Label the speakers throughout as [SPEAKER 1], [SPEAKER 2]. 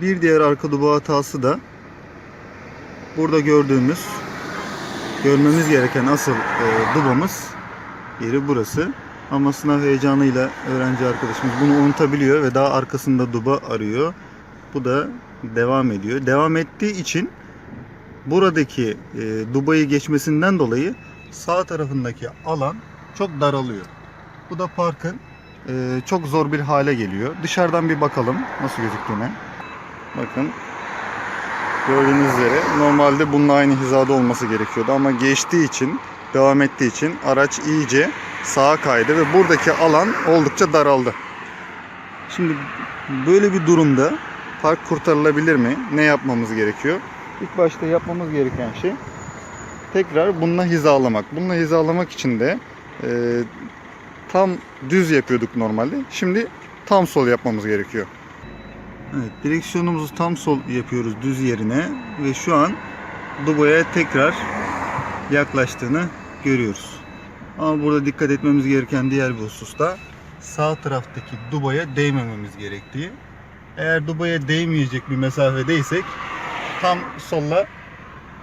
[SPEAKER 1] Bir diğer arka duba hatası da burada gördüğümüz görmemiz gereken asıl e, dubamız yeri burası. Ama sınav heyecanıyla öğrenci arkadaşımız bunu unutabiliyor ve daha arkasında duba arıyor. Bu da devam ediyor. Devam ettiği için buradaki e, dubayı geçmesinden dolayı sağ tarafındaki alan çok daralıyor. Bu da parkın e, çok zor bir hale geliyor. Dışarıdan bir bakalım nasıl gözüktüğüne. Bakın gördüğünüz üzere normalde bununla aynı hizada olması gerekiyordu ama geçtiği için devam ettiği için araç iyice sağa kaydı ve buradaki alan oldukça daraldı. Şimdi böyle bir durumda park kurtarılabilir mi? Ne yapmamız gerekiyor? İlk başta yapmamız gereken şey tekrar bununla hizalamak. Bununla hizalamak için de e, tam düz yapıyorduk normalde. Şimdi tam sol yapmamız gerekiyor. Evet, direksiyonumuzu tam sol yapıyoruz düz yerine ve şu an Dubai'ye tekrar yaklaştığını görüyoruz. Ama burada dikkat etmemiz gereken diğer bir husus da sağ taraftaki Dubai'ye değmememiz gerektiği. Eğer Dubai'ye değmeyecek bir mesafedeysek tam solla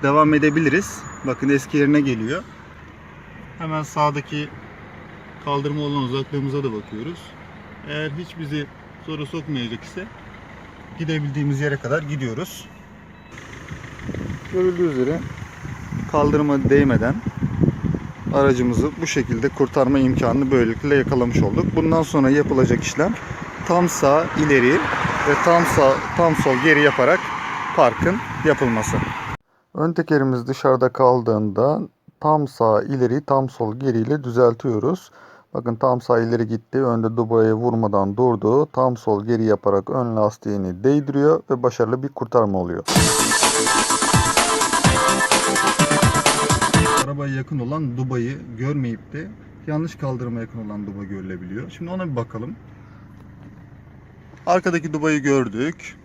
[SPEAKER 1] devam edebiliriz. Bakın eski yerine geliyor. Hemen sağdaki kaldırma olan uzaklığımıza da bakıyoruz. Eğer hiç bizi soru sokmayacak ise gidebildiğimiz yere kadar gidiyoruz. Görüldüğü üzere kaldırıma değmeden aracımızı bu şekilde kurtarma imkanını böylelikle yakalamış olduk. Bundan sonra yapılacak işlem tam sağ ileri ve tam sağ tam sol geri yaparak parkın yapılması. Ön tekerimiz dışarıda kaldığında tam sağ ileri tam sol geri ile düzeltiyoruz. Bakın tam sağ ileri gitti. Önde Dubai'ye vurmadan durdu. Tam sol geri yaparak ön lastiğini değdiriyor ve başarılı bir kurtarma oluyor. Arabaya yakın olan Dubai'yi görmeyip de yanlış kaldırıma yakın olan Dubai görülebiliyor. Şimdi ona bir bakalım. Arkadaki Dubai'yi gördük.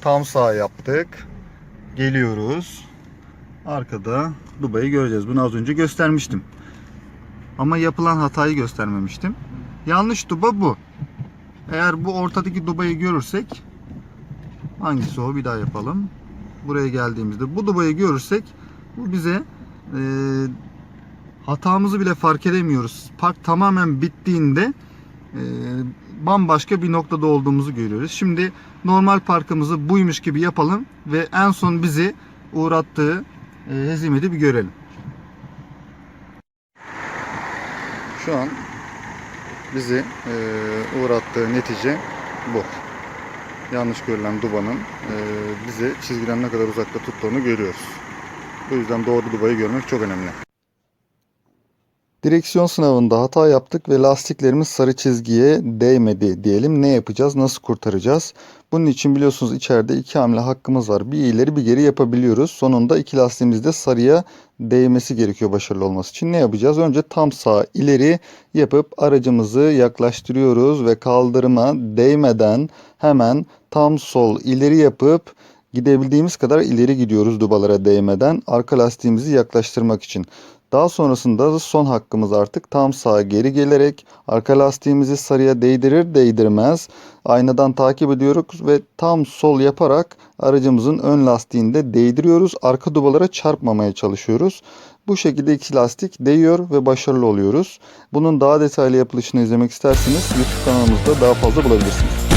[SPEAKER 1] Tam sağ yaptık. Geliyoruz. Arkada Dubai'yi göreceğiz. Bunu az önce göstermiştim. Ama yapılan hatayı göstermemiştim. Yanlış duba bu. Eğer bu ortadaki dubayı görürsek hangisi o bir daha yapalım. Buraya geldiğimizde bu dubayı görürsek bu bize e, hatamızı bile fark edemiyoruz. Park tamamen bittiğinde e, bambaşka bir noktada olduğumuzu görüyoruz. Şimdi normal parkımızı buymuş gibi yapalım ve en son bizi uğrattığı e, hezimeti bir görelim. Şu an bizi e, uğrattığı netice bu. Yanlış görülen dubanın e, bize çizgiden ne kadar uzakta tuttuğunu görüyoruz. Bu yüzden doğru dubayı görmek çok önemli. Direksiyon sınavında hata yaptık ve lastiklerimiz sarı çizgiye değmedi diyelim. Ne yapacağız? Nasıl kurtaracağız? Bunun için biliyorsunuz içeride iki hamle hakkımız var. Bir ileri bir geri yapabiliyoruz. Sonunda iki lastiğimiz de sarıya değmesi gerekiyor başarılı olması için. Ne yapacağız? Önce tam sağ ileri yapıp aracımızı yaklaştırıyoruz ve kaldırıma değmeden hemen tam sol ileri yapıp gidebildiğimiz kadar ileri gidiyoruz dubalara değmeden arka lastiğimizi yaklaştırmak için. Daha sonrasında da son hakkımız artık tam sağa geri gelerek arka lastiğimizi sarıya değdirir değdirmez aynadan takip ediyoruz ve tam sol yaparak aracımızın ön lastiğini de değdiriyoruz. Arka dubalara çarpmamaya çalışıyoruz. Bu şekilde iki lastik değiyor ve başarılı oluyoruz. Bunun daha detaylı yapılışını izlemek isterseniz YouTube kanalımızda daha fazla bulabilirsiniz.